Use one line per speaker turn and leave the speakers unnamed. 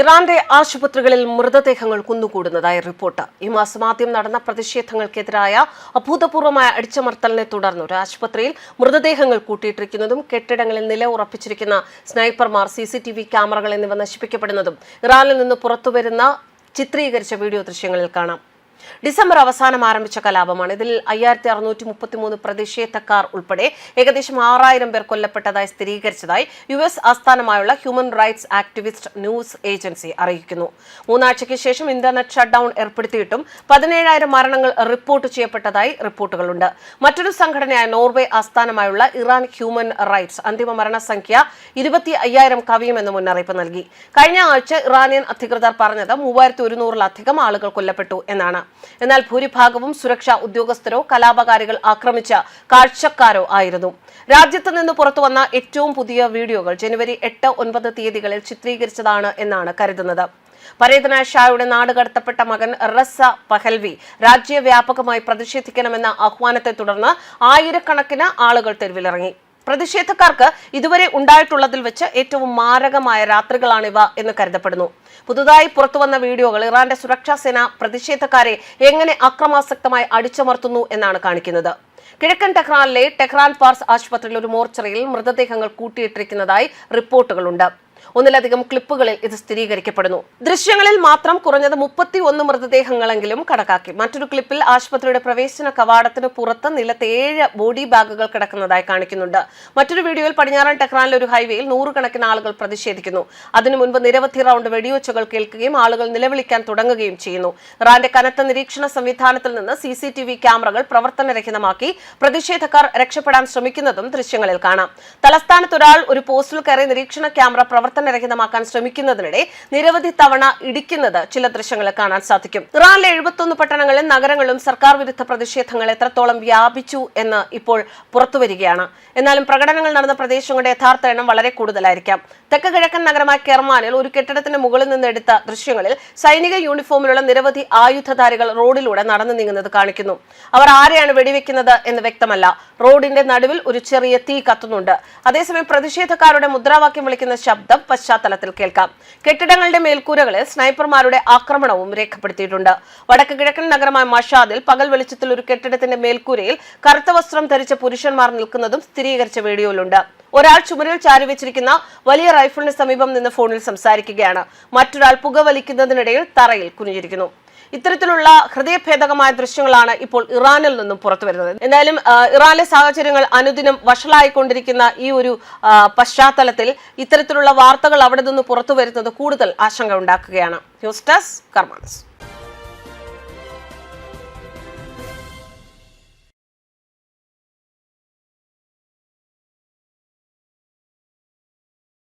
ഇറാന്റെ ആശുപത്രികളിൽ മൃതദേഹങ്ങൾ കുന്നുകൂടുന്നതായി റിപ്പോർട്ട്. ഈ മാസം ആദ്യം നടന്ന പ്രതിഷേധങ്ങൾക്കെതിരായ അഭൂതപൂർവമായ അടിച്ചമർത്തലിനെ തുടർന്ന് ഒരു ആശുപത്രിയിൽ മൃതദേഹങ്ങൾ കൂട്ടിയിട്ടിരിക്കുന്നതും കെട്ടിടങ്ങളിൽ നില ഉറപ്പിച്ചിരിക്കുന്ന സ്നൈപ്പർമാർ സി സി ടി വി ക്യാമറകൾ എന്നിവ നശിപ്പിക്കപ്പെടുന്നതും ഇറാനിൽ നിന്ന് പുറത്തുവരുന്ന ചിത്രീകരിച്ച വീഡിയോ ദൃശ്യങ്ങളിൽ കാണാം. ഡിസംബർ അവസാനം ആരംഭിച്ച കലാപമാണ്. ഇതിൽ അയ്യായിരത്തി അറുന്നൂറ്റി മുപ്പത്തിമൂന്ന് പ്രതിഷേധക്കാർ ഉൾപ്പെടെ ഏകദേശം ആറായിരം പേർ കൊല്ലപ്പെട്ടതായി സ്ഥിരീകരിച്ചതായി യു എസ് ആസ്ഥാനമായുള്ള human rights activist news agency അറിയിക്കുന്നു. മൂന്നാഴ്ചയ്ക്ക് ശേഷം ഇന്റർനെറ്റ് ഷട്ട്ഡൌൺ ഏർപ്പെടുത്തിയിട്ടും പതിനേഴായിരം മരണങ്ങൾ റിപ്പോർട്ട് ചെയ്യപ്പെട്ടതായി റിപ്പോർട്ടുകളുണ്ട്. മറ്റൊരു സംഘടനയായ നോർവേ ആസ്ഥാനമായുള്ള ഇറാൻ ഹ്യൂമൻ റൈറ്റ്സ് അന്തിമ മരണസംഖ്യ ഇരുപത്തി അയ്യായിരം കവിയുമെന്ന് മുന്നറിയിപ്പ് നൽകി. കഴിഞ്ഞ ആഴ്ച ഇറാനിയൻ അധികൃതർ പറഞ്ഞത് മൂവായിരത്തി ഒരുന്നൂറിലധികം ആളുകൾ കൊല്ലപ്പെട്ടു എന്നാണ്. എന്നാൽ ഭൂരിഭാഗവും സുരക്ഷാ ഉദ്യോഗസ്ഥരോ കലാപകാരികൾ ആക്രമിച്ച കാഴ്ചക്കാരോ ആയിരുന്നു. രാജ്യത്ത് നിന്ന് പുറത്തുവന്ന ഏറ്റവും പുതിയ വീഡിയോകൾ ജനുവരി എട്ട് ഒൻപത് തീയതികളിൽ ചിത്രീകരിച്ചതാണ് എന്നാണ് കരുതുന്നത്. പരേതനായ ഷായുടെ നാട് കടത്തപ്പെട്ട മകൻ റസ പഹൽവി രാജ്യവ്യാപകമായി പ്രതിഷേധിക്കണമെന്ന ആഹ്വാനത്തെ തുടർന്ന് ആയിരക്കണക്കിന് ആളുകൾ തെരുവിലിറങ്ങി. പ്രതിഷേധക്കാർക്ക് ഇതുവരെ ഉണ്ടായിട്ടുള്ളതിൽ വെച്ച് ഏറ്റവും മാരകമായ രാത്രികളാണിവ എന്ന് കരുതപ്പെടുന്നു. പുതുതായി പുറത്തുവന്ന വീഡിയോകൾ ഇറാന്റെ സുരക്ഷാ സേന പ്രതിഷേധക്കാരെ എങ്ങനെ അക്രമാസക്തമായി അടിച്ചമർത്തുന്നു എന്നാണ് കാണിക്കുന്നത്. കിഴക്കൻ ടെഹ്റാനിലെ ടെഹ്റാൻ പാർസ് ആശുപത്രിയിൽ ഒരു മോർച്ചറിയിൽ മൃതദേഹങ്ങൾ കൂട്ടിയിട്ടിരിക്കുന്നതായി റിപ്പോർട്ടുകളുണ്ട്. ഒന്നിലധികം ക്ലിപ്പുകളിൽ ഇത് സ്ഥിരീകരിക്കപ്പെടുന്നു. ദൃശ്യങ്ങളിൽ മാത്രം കുറഞ്ഞത് മുപ്പത്തി ഒന്ന് മൃതദേഹങ്ങളെങ്കിലും കണക്കാക്കി. മറ്റൊരു ക്ലിപ്പിൽ ആശുപത്രിയുടെ പ്രവേശന കവാടത്തിന് പുറത്ത് നിലത്ത് ഏഴ് ബോഡി ബാഗുകൾ കിടക്കുന്നതായി കാണിക്കുന്നുണ്ട്. മറ്റൊരു വീഡിയോയിൽ പടിഞ്ഞാറൻ ടെഹ്റാനിലെ ഒരു ഹൈവേയിൽ നൂറുകണക്കിന് ആളുകൾ പ്രതിഷേധിക്കുന്നു. അതിനു മുൻപ് നിരവധി റൗണ്ട് വെടിവെച്ചുകൾ കേൾക്കുകയും ആളുകൾ നിലവിളിക്കാൻ തുടങ്ങുകയും ചെയ്യുന്നു. ഇറാന്റെ കനത്ത നിരീക്ഷണ സംവിധാനത്തിൽ നിന്ന് സി സി ടി വി ക്യാമറകൾ പ്രവർത്തനരഹിതമാക്കി പ്രതിഷേധക്കാർ രക്ഷപ്പെടാൻ ശ്രമിക്കുന്നതും ദൃശ്യങ്ങളിൽ കാണാം. തലസ്ഥാനത്ത് ഒരാൾ ഒരു പോസ്റ്റിൽ കയറി നിരീക്ഷണ ക്യാമറ പ്രവർത്തനരഹിതമാക്കാൻ ശ്രമിക്കുന്നതിനിടെ നിരവധി തവണ ഇടിക്കുന്നത് ചില ദൃശ്യങ്ങൾ കാണാൻ സാധിക്കും. ഇറാനിലെ എഴുപത്തൊന്ന് പട്ടണങ്ങളും നഗരങ്ങളും സർക്കാർ വിരുദ്ധ പ്രതിഷേധങ്ങൾ എത്രത്തോളം വ്യാപിച്ചു എന്ന് ഇപ്പോൾ പുറത്തുവരികയാണ് എന്നാലും പ്രകടനങ്ങൾ നടന്ന പ്രദേശങ്ങളുടെ യഥാർത്ഥ എണ്ണം വളരെ കൂടുതലായിരിക്കാം. തെക്ക് കിഴക്കൻ നഗരമായ കെർമാനിൽ ഒരു കെട്ടിടത്തിന്റെ മുകളിൽ നിന്ന് എടുത്ത ദൃശ്യങ്ങളിൽ സൈനിക യൂണിഫോമിലുള്ള നിരവധി ആയുധധാരികൾ റോഡിലൂടെ നടന്നു നീങ്ങുന്നത് കാണിക്കുന്നു. അവർ ആരെയാണ് വെടിവെക്കുന്നത് എന്ന് വ്യക്തമല്ല. റോഡിന്റെ നടുവിൽ ഒരു ചെറിയ തീ കത്തുന്നുണ്ട്. അതേസമയം പ്രതിഷേധക്കാരുടെ മുദ്രാവാക്യം വിളിക്കുന്ന ശബ്ദം പശ്ചാത്തലത്തിൽ കേൾക്കാം. കെട്ടിടങ്ങളുടെ മേൽക്കൂരകളിൽ സ്നൈപ്പർമാരുടെ ആക്രമണവും രേഖപ്പെടുത്തിയിട്ടുണ്ട്. വടക്ക് കിഴക്കൻ നഗരമായ മഷാദിൽ പകൽ വെളിച്ചത്തിൽ ഒരു കെട്ടിടത്തിന്റെ മേൽക്കൂരയിൽ കറുത്ത വസ്ത്രം ധരിച്ച പുരുഷന്മാർ നിൽക്കുന്നതും സ്ഥിരീകരിച്ച വീഡിയോയിലുണ്ട്. ഒരാൾ ചുമരിൽ ചാരിവെച്ചിരിക്കുന്ന വലിയ റൈഫിളിന് സമീപം നിന്ന് ഫോണിൽ സംസാരിക്കുകയാണ്. മറ്റൊരാൾ പുകവലിക്കുന്നതിനിടയിൽ തറയിൽ കുനിഞ്ഞിരിക്കുന്നു. ഇത്തരത്തിലുള്ള ഹൃദയഭേദകമായ ദൃശ്യങ്ങളാണ് ഇപ്പോൾ ഇറാനിൽ നിന്നും പുറത്തു വരുന്നത് എന്തായാലും ഇറാനിലെ സാഹചര്യങ്ങൾ അനുദിനം വഷളായിക്കൊണ്ടിരിക്കുന്ന ഈ ഒരു പശ്ചാത്തലത്തിൽ ഇത്തരത്തിലുള്ള വാർത്തകൾ അവിടെ നിന്ന് പുറത്തു വരുന്നത് കൂടുതൽ ആശങ്ക ഉണ്ടാക്കുകയാണ് ന്യൂസ് ഡെസ്ക് കർമാൻസ്